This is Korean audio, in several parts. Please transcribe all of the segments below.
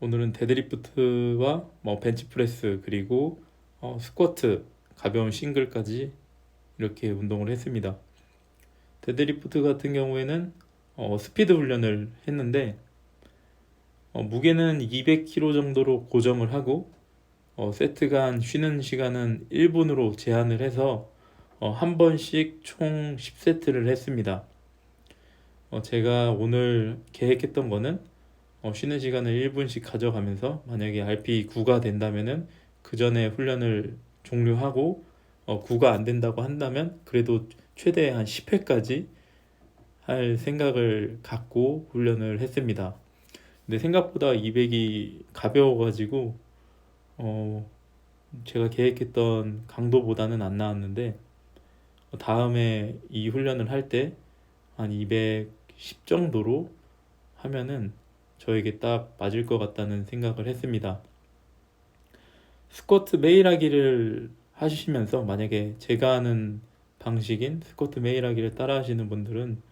오늘은 데드리프트와 뭐 벤치프레스 그리고 어, 스쿼트 가벼운 싱글까지 이렇게 운동을 했습니다. 데드리프트 같은 경우에는 어, 스피드 훈련을 했는데 어, 무게는 200kg 정도로 고정을 하고 어, 세트 간 쉬는 시간은 1분으로 제한을 해서 어, 한 번씩 총 10세트를 했습니다. 어, 제가 오늘 계획했던 거는 어, 쉬는 시간을 1분씩 가져가면서 만약에 RP 9가 된다면은 그 전에 훈련을 종료하고 어, 9가 안 된다고 한다면 그래도 최대 한 10회까지 할 생각을 갖고 훈련을 했습니다. 근데 생각보다 200이 가벼워가지고 어, 제가 계획했던 강도보다는 안 나왔는데 어, 다음에 이 훈련을 할 때 한 210 정도로 하면은 저에게 딱 맞을 것 같다는 생각을 했습니다. 스쿼트 매일 하기를 하시면서 만약에 제가 하는 방식인 스쿼트 매일 하기를 따라 하시는 분들은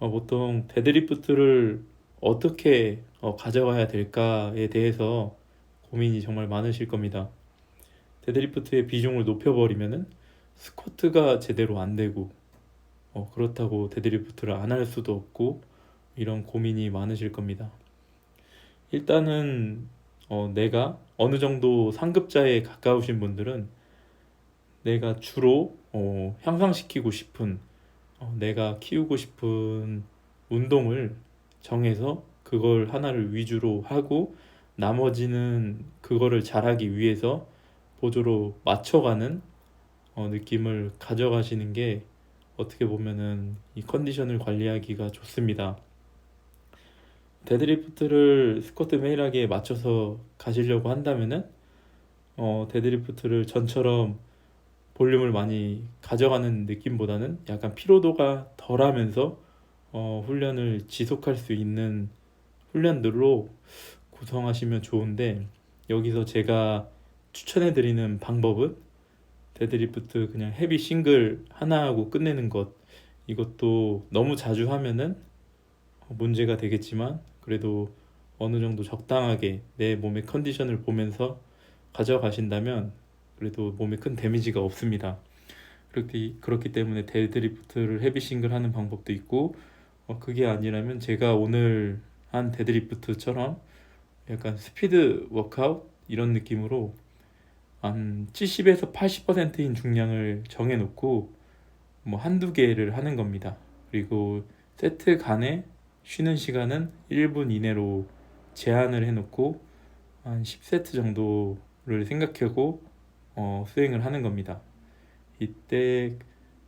어, 보통 데드리프트를 어떻게 어, 가져가야 될까에 대해서 고민이 정말 많으실 겁니다. 데드리프트의 비중을 높여버리면은 스쿼트가 제대로 안 되고 어, 그렇다고 데드리프트를 안 할 수도 없고 이런 고민이 많으실 겁니다. 일단은 어, 내가 어느 정도 상급자에 가까우신 분들은 내가 주로 어, 향상시키고 싶은 어, 내가 키우고 싶은 운동을 정해서 그걸 하나를 위주로 하고 나머지는 그거를 잘하기 위해서 보조로 맞춰가는 어, 느낌을 가져가시는 게 어떻게 보면은 이 컨디션을 관리하기가 좋습니다. 데드리프트를 스쿼트 매일하기에 맞춰서 가시려고 한다면은 어, 데드리프트를 전처럼 볼륨을 많이 가져가는 느낌보다는 약간 피로도가 덜하면서 어, 훈련을 지속할 수 있는 훈련들로 구성하시면 좋은데 여기서 제가 추천해 드리는 방법은 데드리프트 그냥 헤비 싱글 하나 하고 끝내는 것. 이것도 너무 자주 하면은 문제가 되겠지만 그래도 어느 정도 적당하게 내 몸의 컨디션을 보면서 가져가신다면 그래도 몸에 큰 데미지가 없습니다. 그렇기, 그렇기 때문에 데드리프트를 헤비 싱글 하는 방법도 있고 어, 그게 아니라면 제가 오늘 한 데드리프트처럼 약간 스피드 워크아웃 이런 느낌으로 한 70에서 80%인 중량을 정해놓고 뭐 한두 개를 하는 겁니다. 그리고 세트 간에 쉬는 시간은 1분 이내로 제한을 해놓고 한 10세트 정도를 생각하고 어, 수행을 하는 겁니다. 이때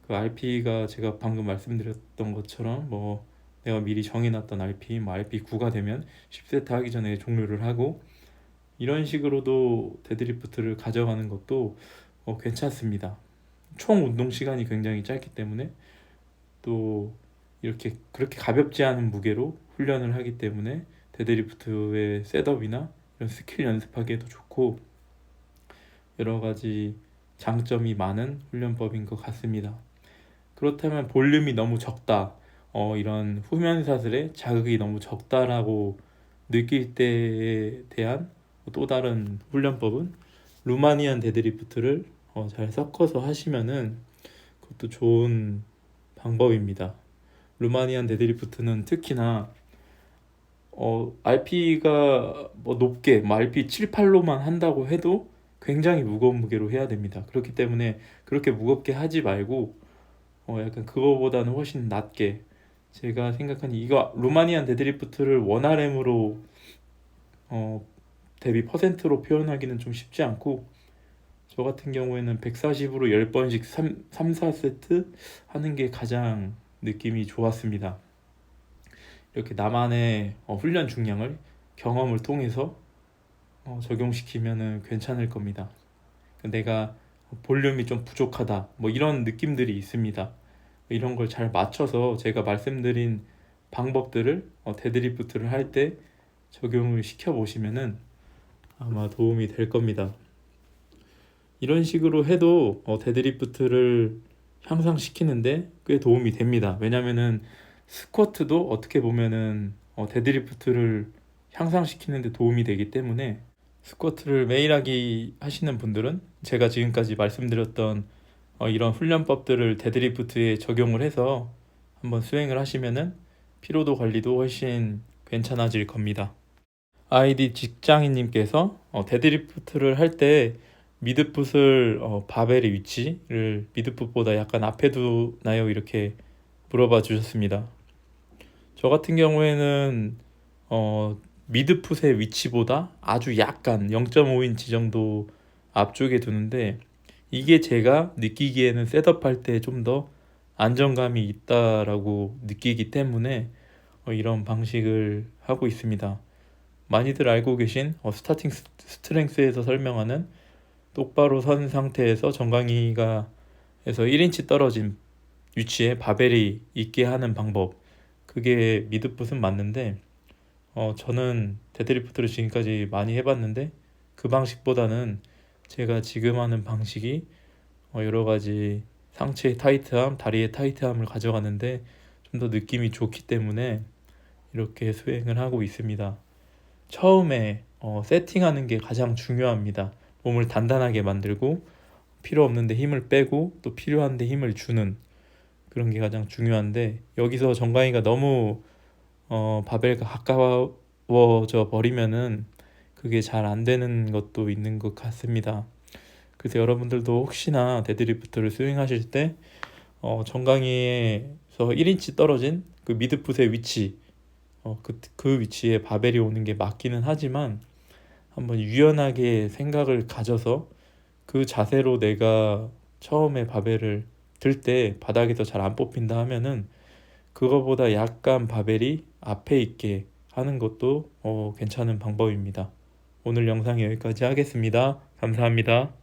그 RP가 제가 방금 말씀드렸던 것처럼 뭐 내가 미리 정해놨던 RP, 뭐 RP 9가 되면 10세트 하기 전에 종료를 하고 이런 식으로도 데드리프트를 가져가는 것도 어, 괜찮습니다. 총 운동 시간이 굉장히 짧기 때문에 또 이렇게 그렇게 가볍지 않은 무게로 훈련을 하기 때문에 데드리프트의 셋업이나 이런 스킬 연습하기에도 좋고 여러 가지 장점이 많은 훈련법인 것 같습니다. 그렇다면 볼륨이 너무 적다. 어, 이런 후면 사슬에 자극이 너무 적다라고 느낄 때에 대한 또 다른 훈련법은 루마니안 데드리프트를 어, 잘 섞어서 하시면은 그것도 좋은 방법입니다. 루마니안 데드리프트는 특히나 어, RP가 뭐 높게 뭐 RP 7, 8로만 한다고 해도 굉장히 무거운 무게로 해야 됩니다. 그렇기 때문에 그렇게 무겁게 하지 말고 어, 약간 그거보다는 훨씬 낮게 제가 생각하니 이거 루마니안 데드리프트를 원RM으로 어, 대비 퍼센트로 표현하기는 좀 쉽지 않고 저 같은 경우에는 140으로 10번씩 3, 3 4세트 하는 게 가장 느낌이 좋았습니다. 이렇게 나만의 어, 훈련 중량을 경험을 통해서 어, 적용시키면은 괜찮을 겁니다. 내가 볼륨이 좀 부족하다 뭐 이런 느낌들이 있습니다. 이런 걸 잘 맞춰서 제가 말씀드린 방법들을 어, 데드리프트를 할 때 적용을 시켜 보시면은 아마 도움이 될 겁니다. 이런 식으로 해도 어, 데드리프트를 향상시키는데 꽤 도움이 됩니다. 왜냐면은 스쿼트도 어떻게 보면은 어, 데드리프트를 향상시키는 데 도움이 되기 때문에 스쿼트를 매일 하기 하시는 분들은 제가 지금까지 말씀드렸던 어, 이런 훈련법들을 데드리프트에 적용을 해서 한번 수행을 하시면은 피로도 관리도 훨씬 괜찮아질 겁니다. 아이디 직장인님께서 어, 데드리프트를 할때 미드풋을 어, 바벨의 위치를 미드풋보다 약간 앞에 두나요? 이렇게 물어봐 주셨습니다. 저 같은 경우에는 어, 미드풋의 위치보다 아주 약간 0.5인치 정도 앞쪽에 두는데 이게 제가 느끼기에는 셋업할 때 좀 더 안정감이 있다라고 느끼기 때문에 어, 이런 방식을 하고 있습니다. 많이들 알고 계신 어, 스타팅 스- 스트렝스에서 설명하는 똑바로 선 상태에서 정강이가 에서 1인치 떨어진 위치에 바벨이 있게 하는 방법 그게 미드풋은 맞는데 어, 저는 데드리프트를 지금까지 많이 해봤는데 그 방식보다는 제가 지금 하는 방식이 어, 여러 가지 상체의 타이트함, 다리의 타이트함을 가져가는데 좀 더 느낌이 좋기 때문에 이렇게 수행을 하고 있습니다. 처음에 어, 세팅하는 게 가장 중요합니다. 몸을 단단하게 만들고 필요 없는데 힘을 빼고 또 필요한데 힘을 주는 그런 게 가장 중요한데 여기서 정강이가 너무 어, 바벨과 가까워져 버리면은 그게 잘 안 되는 것도 있는 것 같습니다. 그래서 여러분들도 혹시나 데드리프트를 수행하실 때 어, 정강이에서 1인치 떨어진 그 미드풋의 위치 어, 그, 그 위치에 바벨이 오는 게 맞기는 하지만 한번 유연하게 생각을 가져서 그 자세로 내가 처음에 바벨을 들 때 바닥에서 잘 안 뽑힌다 하면은 그거보다 약간 바벨이 앞에 있게 하는 것도 어, 괜찮은 방법입니다. 오늘 영상 여기까지 하겠습니다. 감사합니다.